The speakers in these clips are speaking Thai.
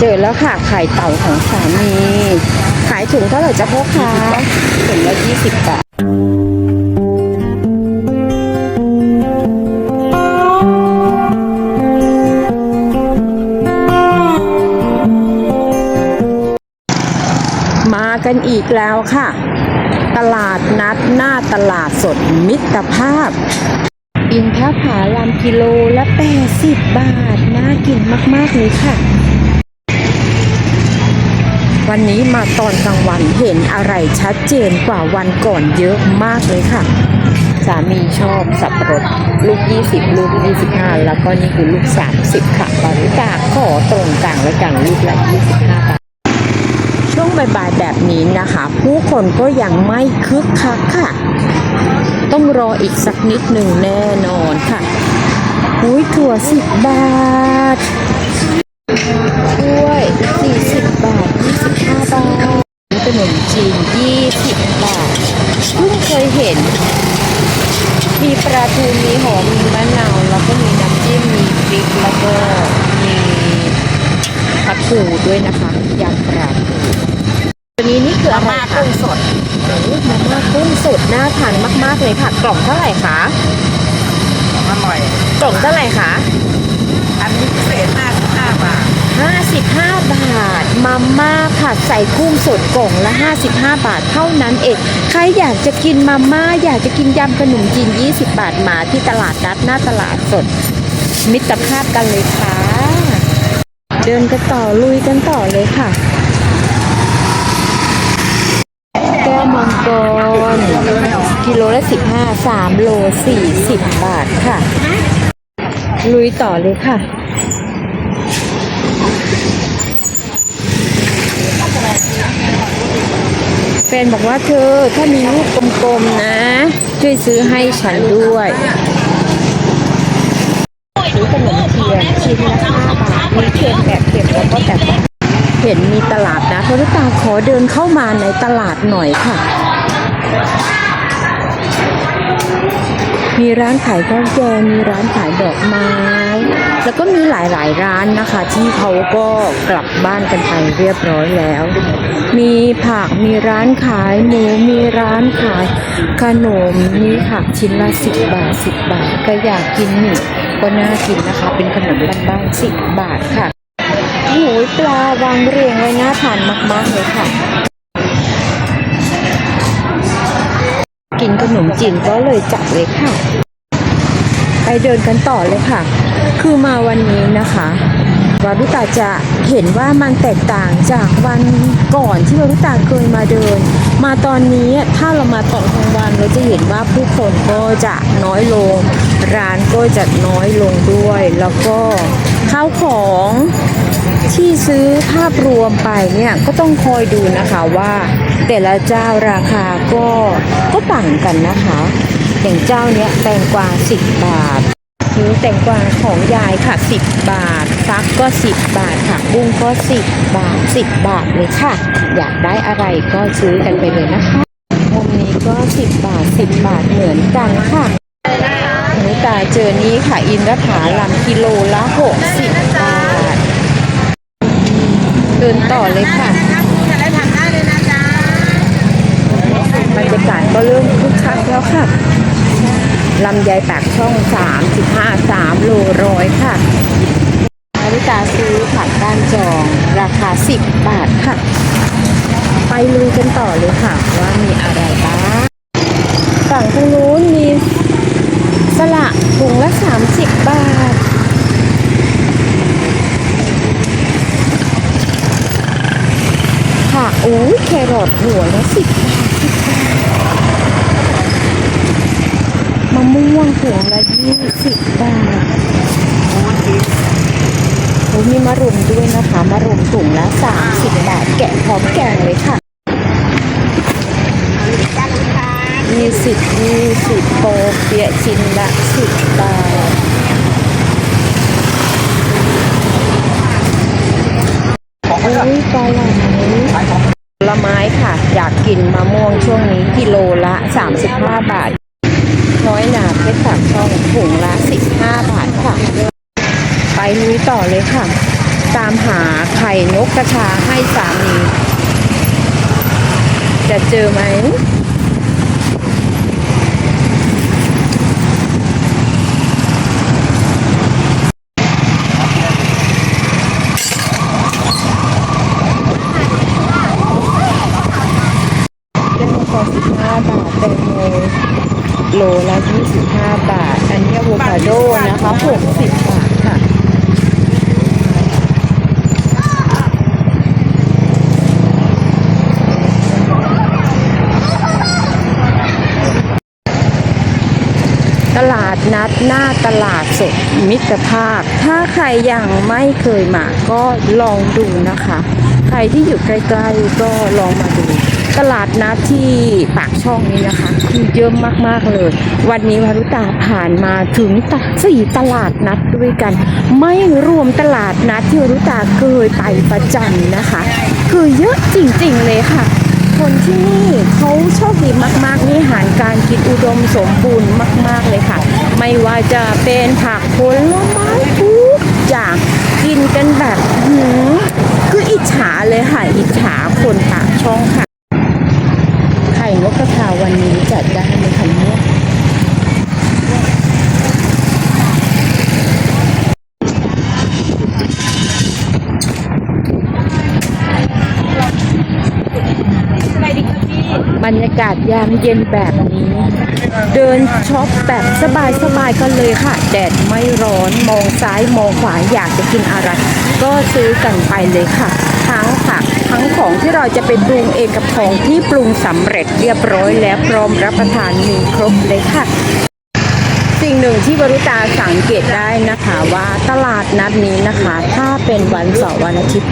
เจอแล้วค่ะไข่เต่าของสามีขายถุงเท่าไหร่จะพ่อค้าถุงละ20บบาทมากันอีกแล้วค่ะ ตลาดนัดหน้าตลาดสดมิตรภาพ อินทผาลัมกิโลละ80บาท น่ากินมาก ๆ เลยค่ะ วันนี้มาตอนกลางวันเห็นอะไรชัดเจนกว่าวันก่อนเยอะมากเลยค่ะ สามีชอบสับปะรดลูก 20 ลูก 25 แล้วก็นี่คือลูก 30 ค่ะบริกาขอตรงกลางแล้วกันลูกละ 25 บาท ช่วงบ่ายๆแบบนี้นะคะ ผู้คนก็ยังไม่คึกคักค่ะ ต้องรออีกสักนิดหนึ่งแน่นอนค่ะอุ้ยถั่ว 10 บาท จีน 20 บาทเพิ่งเคยเห็น มีปลาทูมีหอมมีมะนาวแล้วก็มีน้ำจิ้มมีพริกแล้วก็มีผัดผูด้วยนะคะยำปลาทูตัวนี้นี่คืออะไรคะกุ้งสดโอ้มาม่ากุ้งสดน่าทานมาก ๆ เลยค่ะกล่องเท่าไหร่คะอร่อยกล่องเท่าไหร่คะอันนี้พิเศษ55 บาท 55 บาท มาม่าผัดใส่กุ้งสดกล่องละ 55 บาทเท่านั้นเอง ใครอยากจะกินมาม่า อยากจะกินยำขนมจีน 20 บาทมาที่ตลาดนัดหน้าตลาดสด มิตรภาพกันเลยค่ะ เดินกันต่อลุยกันต่อเลยค่ะ แก้วมังกรกิโลละ 15 3 โล 40 บาทค่ะ ลุยต่อเลยค่ะ แฟนบอกว่าเธอถ้ามีลูกกลมๆนะ ช่วยซื้อให้ฉันด้วยซื้อขนมเทียนชิ้นละ5บาทมีเค็มแบบเค็มแล้วก็แบบเห็นมีตลาดนะพรุตาขอเดินเข้ามาในตลาดหน่อยค่ะ มีร้านขายข้าวแกงมีร้านขายดอกไม้ แล้วก็มีหลายๆร้านนะคะที่เขาก็กลับบ้านกันไปเรียบร้อยแล้ว มีผักมีร้านขายหมูมีร้านขายขนมนี่ค่ะชิ้นละสิบบาทสิบบาทก็อยากกินนี่ก็น่ากินนะคะ เป็นขนมบ้านๆสิบบาทค่ะโอ้ยปลาวางเรียงไว้น่าทานมากๆเลยค่ะกินขนมจีนก็เลยจัดเลยค่ะ ไปเดินกันต่อเลยค่ะ คือมาวันนี้นะคะวารุตาจะเห็นว่ามันแตกต่างจากวันก่อนที่วารุตาเคยมาเดิน มาตอนนี้ถ้าเรามาตอนกลางวันเราจะเห็นว่าผู้คนก็จะน้อยลง ร้านก็จะน้อยลงด้วย แล้วก็ข้าวของที่ซื้อภาพรวมไปเนี่ยก็ต้องคอยดูนะคะว่า แต่ละเจ้าราคาก็ก็ต่างกันนะคะ อย่างเจ้าเนี้ยแตงกวา10บาท หรือแตงกวาของยายค่ะ 10 บาท ฟักก็ 10 บาทค่ะบุ้งก็ 10 บาท 10 บาทเลยค่ะ อยากได้อะไรก็ซื้อกันไปเลยนะคะมุมนี้ก็ 10 บาท 10 บาทเหมือนกันค่ะหนูตาเจอนี้ค่ะ อินทผาลัมกิโลละ 60 บาท เดินต่อเลยค่ะบรรยากาศก็เริ่มคึกคักแล้วค่ะ ลำไยปากช่อง 35 3โลร้อยค่ะนาริตาซื้อผักก้านจอง ราคา 10 บาทค่ะ ไปลุยกันต่อเลยค่ะ ว่ามีอะไรบ้างฝั่งทางนู้นมีสละถุงละ 30 บาทค่ะโอ้ยแครอทหัวละ10บาท 10 บาท มะม่วงถุงละยี่สิบบาทโอ้มีมะรุมด้วยนะคะมะรุมถุงละสามสิบบาทแกะพร้อมแกงเลยค่ะยี่สิบยี่สิบโปเปียชิ้นละสิบบาทโอ้ยปลาไหลผลไม้ค่ะ อยากกินมะม่วงช่วงนี้กิโลละ 35 บาท น้อยหนาเพชรสามช่องถุงละ15บาทค่ะ ไปลุยต่อเลยค่ะ ตามหาไข่นกกระชาให้สามี จะเจอไหม เป็นโม15 บาทแตงโมโลละ 25 บาท อันนี้อะโวคาโด นะคะ60บาทค่ะ ตลาดนัดหน้าตลาดสดมิตรภาพ ถ้าใครยังไม่เคยมาก็ลองดูนะคะ ใครที่อยู่ใกล้ๆก็ลองมาดู ตลาดนัดที่ปากช่องนี้นะคะคือเยอะมากๆเลย วันนี้วารุตาผ่านมาถึงสี่ตลาดนัดด้วยกัน ไม่รวมตลาดนัดที่วารุตาเคยไปประจำนะคะ คือเยอะจริงๆเลยค่ะ คนที่นี่เขาโชคดีมากๆนี่อาหารการกินอุดมสมบูรณ์มาก ๆเลยค่ะ ไม่ว่าจะเป็นผักผลไม้ทุกอย่างกินกันแบบหืมคืออิจฉาเลยค่ะ อิจฉาคนปากช่องค่ะ ข่ะทาวันนี้จัดได้ไหมคะเนี่ยบรรยากาศยามเย็นแบบนี้ เดินช็อปแบบสบายๆกันเลยค่ะ แดดไม่ร้อนมองซ้ายมองขวาอยากจะกินอะไร ก็ซื้อกันไปเลยค่ะ ทั้งผักทั้งของที่เราจะไปปรุงเองกับของที่ปรุงสำเร็จเรียบร้อยแล้วพร้อมรับประทานมีครบเลยค่ะ สิ่งหนึ่งที่บรุตาสังเกตได้นะคะว่าตลาดนัดนี้นะคะ ถ้าเป็นวันเสาร์วันอาทิตย์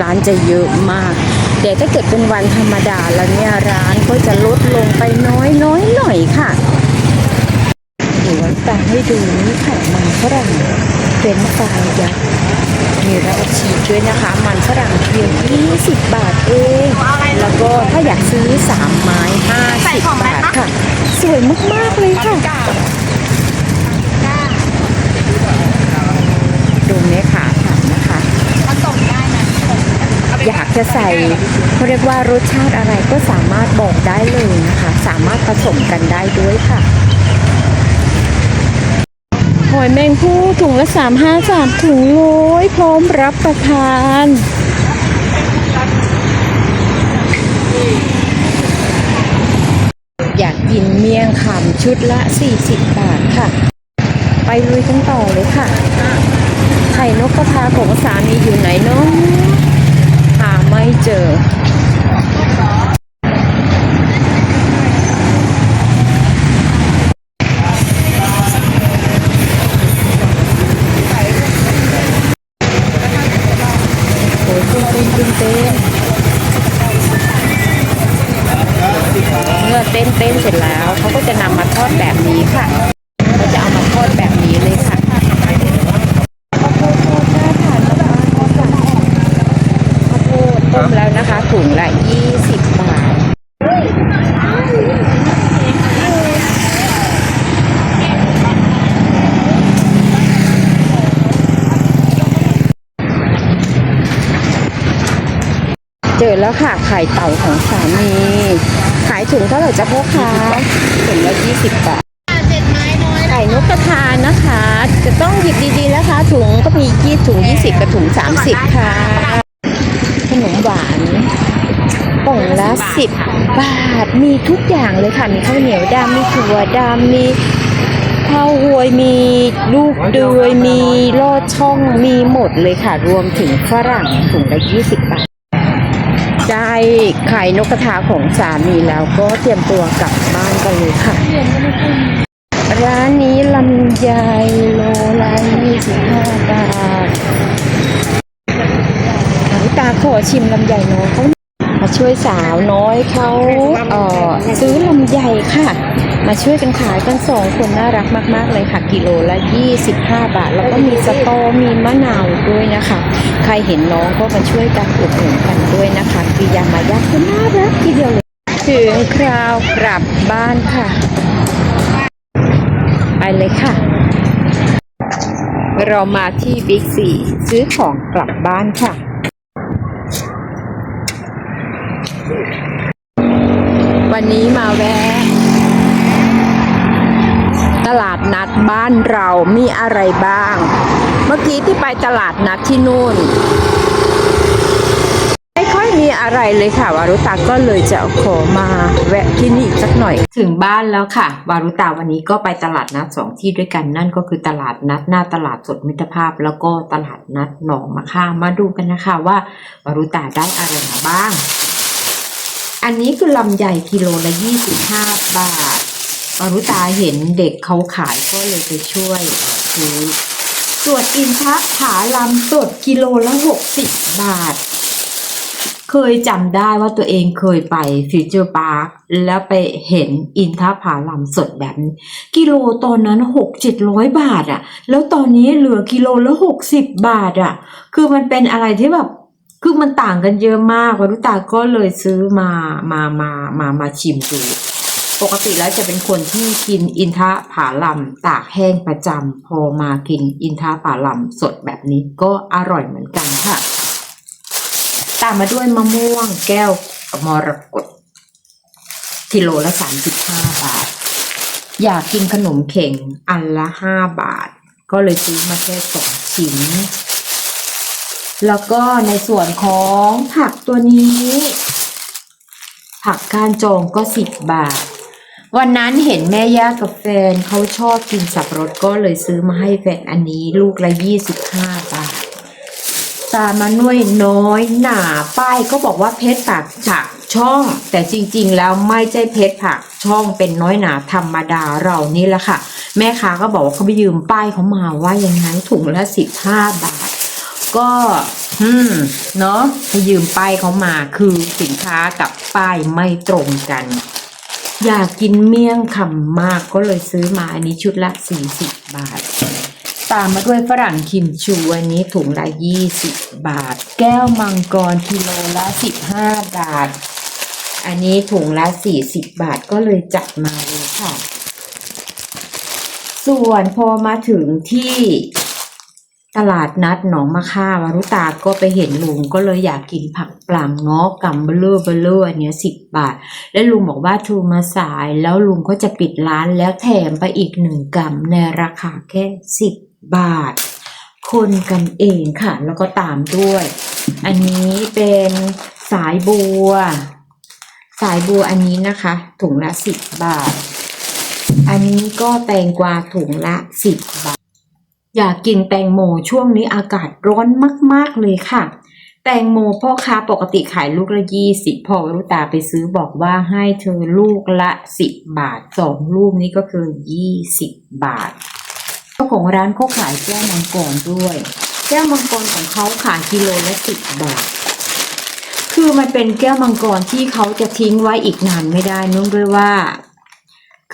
ร้านจะเยอะมากแต่ถ้าเกิดเป็นวันธรรมดาแล้วเนี่ยร้านก็จะลดลงไปน้อยน้อยหน่อยค่ะเดี๋ยวตาให้ดูนี่ค่ะมันฝรั่ง เป็นไฟรายยักษ์มีรับชีสด้วยนะคะ มันฝรั่งเพียง 20 บาทเอง แล้วก็ถ้าอยากซื้อ 3 ไม้ 50 บาทค่ะ สวยมาก ๆ เลยค่ะ ดูแม่ขาค่ะนะคะอยากจะใส่เขาเรียกว่ารสชาติอะไรก็สามารถบอกได้เลยนะคะ สามารถผสมกันได้ด้วยค่ะ หอยแมงผู้ถุงละสามห้าสามถุงโลยพร้อมรับประทานอยากกินเมี่ยงคำชุดละ 40 บาทค่ะ ไปลุยกันต่อเลยค่ะ ไข่นกกระทาของสามีอยู่ไหนเนาะหาไม่เจอ แล้วค่ะไข่เต่าของสามีขายถุงเท่าไหร่จ๊ะพ่อค้าถุงละ20บาทไข่นกกระทานะคะ จะต้องหยิบดีๆนะคะ ถุงก็มียี่ถุง20กับถุง30ค่ะ ขนมหวานกล่องละ10บาทมีทุกอย่างเลยค่ะ มีข้าวเหนียวดำมีถั่วดำมีข้าวหวยมีลูกเดือยมีลอดช่องมีหมดเลยค่ะ รวมถึงฝรั่งถุงละ20บาท ได้ไข่นกกระทาของสามีแล้วก็เตรียมตัวกลับบ้านกันเลยค่ะ ร้านนี้ลำไยโลละ25บาทหางตาขอชิมลำไยน้อยเขามาช่วยสาวน้อยเขาเออซื้อลำไยค่ะ มาช่วยกันขายกันสองคนน่ารักมาก ๆ เลยค่ะกิโลละ 25 บาท แล้วก็มีสตอมีมะนาวด้วยนะคะ ใครเห็นน้องก็มาช่วยกันอุดหนุนกันด้วยนะคะกิยามายาก็น่ารักทีเดียวเลยถึงคราวกลับบ้านค่ะ ไปเลยค่ะ เรามาที่บิ๊กซีซื้อของกลับบ้านค่ะวันนี้มาแวะ ตลาดนัดบ้านเรามีอะไรบ้าง เมื่อกี้ที่ไปตลาดนัดที่นู่น ไม่ค่อยมีอะไรเลยค่ะ วารุตาก็เลยจะขอมาแวะที่นี่อีกสักหน่อย ถึงบ้านแล้วค่ะ วารุตาวันนี้ก็ไปตลาดนัดสองที่ด้วยกันนั่นก็คือตลาดนัดหน้าตลาดสดมิตรภาพ แล้วก็ตลาดนัดหนองมะค่ามาดูกันนะคะว่า วารุตาได้อะไรมาบ้าง อันนี้คือลำไยกิโลละ 25 บาท วารุตาเห็นเด็กเขาขายก็เลยไปช่วยซื้อส่วนอินทผาลำสดกิโลละ60บบาท เคยจำได้ว่าตัวเองเคยไปฟิวเจอร์พาร์คแล้วไปเห็นอินทผาลัมสดแบบนี้ กิโลตอนนั้นหกเจ็ดร้อยบาทอะแล้วตอนนี้เหลือกิโลละหกสิบบาทอะคือมันเป็นอะไรที่แบบคือมันต่างกันเยอะมากวรุตาก็เลยซื้อมามามามามาชิมดู ปกติแล้วจะเป็นคนที่กินอินทผาลัมตากแห้งประจำพอมากินอินทผาลัมสดแบบนี้ก็อร่อยเหมือนกันค่ะ ตามมาด้วยมะม่วงแก้วมรกตกิโลละสามสิบห้าบาท อยากกินขนมเข่งอันละห้าบาท ก็เลยซื้อมาแค่สองชิ้น แล้วก็ในส่วนของผักตัวนี้ ผักก้านจองก็สิบบาท วันนั้นเห็นแม่ย่ากับแฟนเขาชอบกินสับปะรดก็เลยซื้อมาให้แฟนอันนี้ลูกละยี่สิบห้าบาทตามาน่วยน้อยหนาป้ายก็บอกว่าเพชรผักผักช่อง แต่จริงๆแล้วไม่ใช่เพชรผักช่องเป็นน้อยหนาธรรมดาเรานี่แหละค่ะ แม่ค้าก็บอกว่าเขาไปยืมป้ายเขามาว่าอย่างนั้นถุงละสิบห้าบาท ก็อืมเนาะไปยืมป้ายเขามาคือสินค้ากับป้ายไม่ตรงกัน อยากกินเมี่ยงคำมากก็เลยซื้อมาอันนี้ชุดละสี่สิบาท ตามมาด้วยฝรั่งคิมชูอันนี้ถุงละยี่สิบาท แก้วมังกรกิโลละสิบาท อันนี้ถุงละสี่สิบาทก็เลยจัดมาเลยค่ะ ส่วนพอมาถึงที่ ลาดนัดหนองมะค่าวารุตาก็ไปเห็นลุงก็เลยอยากกินผักปลามเงาะกัมเบลอเบลออันเนี้ยสิบบาท แล้วลุงบอกว่าทูมาสายแล้วลุงก็จะปิดร้านแล้วแถมไปอีกหนึ่งกรัมในราคาแค่สิบบาท คนกันเองค่ะ แล้วก็ตามด้วย อันนี้เป็นสายบัว สายบัวอันนี้นะคะ ถุงละสิบบาท อันนี้ก็แตงกวาถุงละสิบบาท อยากกินแตงโมช่วงนี้อากาศร้อนมาก ๆ เลยค่ะ แตงโมพ่อค้าปกติขายลูกละยี่สิบพอรุตาไปซื้อบอกว่าให้เธอลูกละสิบบาทสองลูกนี้ก็คือยี่สิบบาท เจ้าของร้านเขาขายแก้วมังกรด้วย แก้วมังกรของเขาขายกิโลละสิบบาท คือมันเป็นแก้วมังกรที่เขาจะทิ้งไว้อีกนานไม่ได้เนื่องด้วยว่า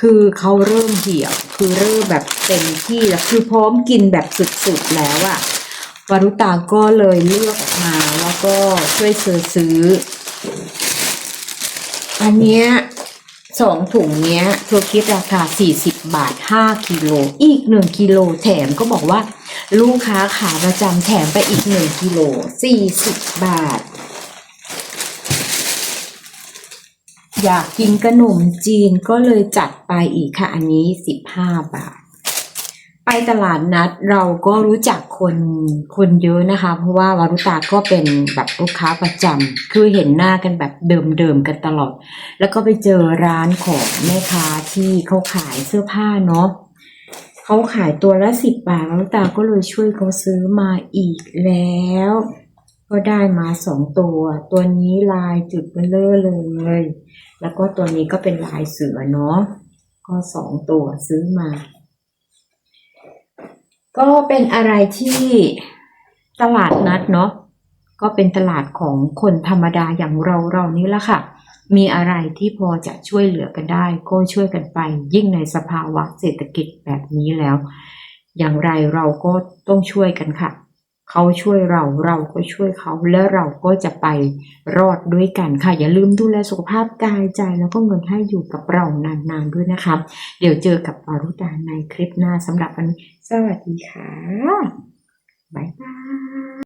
คือเขาเริ่มเหี่ยว คือเริ่มแบบเต็มที่แล้วคือพร้อมกินแบบสุดๆแล้วอะวารุตาก็เลยเลือกมาแล้วก็ช่วยซื้อซื้อ อันเนี้ยสองถุงเนี้ยเธอคิดราคา 40 บาท 5กิโลอีก 1กิโลแถมก็บอกว่า ลูกค้าขาประจำแถมไปอีก 1กิโล40 บาท อยากกินขนมจีนก็เลยจัดไปอีกค่ะ อันนี้15บาท ไปตลาดนัดเราก็รู้จักคนคนเยอะนะคะ เพราะว่าวารุตาก็เป็นแบบลูกค้าประจำคือเห็นหน้ากันแบบเดิมๆกันตลอด แล้วก็ไปเจอร้านของแม่ค้าที่เขาขายเสื้อผ้าเนาะเขาขายตัวละสิบบาทวารุตาก็เลยช่วยเขาซื้อมาอีกแล้ว ก็ได้มาสองตัว ตัวนี้ลายจุดเบลอเลย แล้วก็ตัวนี้ก็เป็นลายเสือเนาะ ก็สองตัวซื้อมา ก็เป็นอะไรที่ตลาดนัดเนาะ ก็เป็นตลาดของคนธรรมดาอย่างเราเรานี่แหละค่ะ มีอะไรที่พอจะช่วยเหลือกันได้ ก็ช่วยกันไป ยิ่งในสภาวะเศรษฐกิจแบบนี้แล้ว อย่างไรเราก็ต้องช่วยกันค่ะ เขาช่วยเราเราก็ช่วยเขาและเราก็จะไปรอดด้วยกันค่ะ อย่าลืมดูแลสุขภาพกายใจ แล้วก็เงินให้อยู่กับเรานานๆด้วยนะคะเดี๋ยวเจอกับอรุตาในคลิปหน้าสำหรับวันนี้สวัสดีค่ะบ๊ายบาย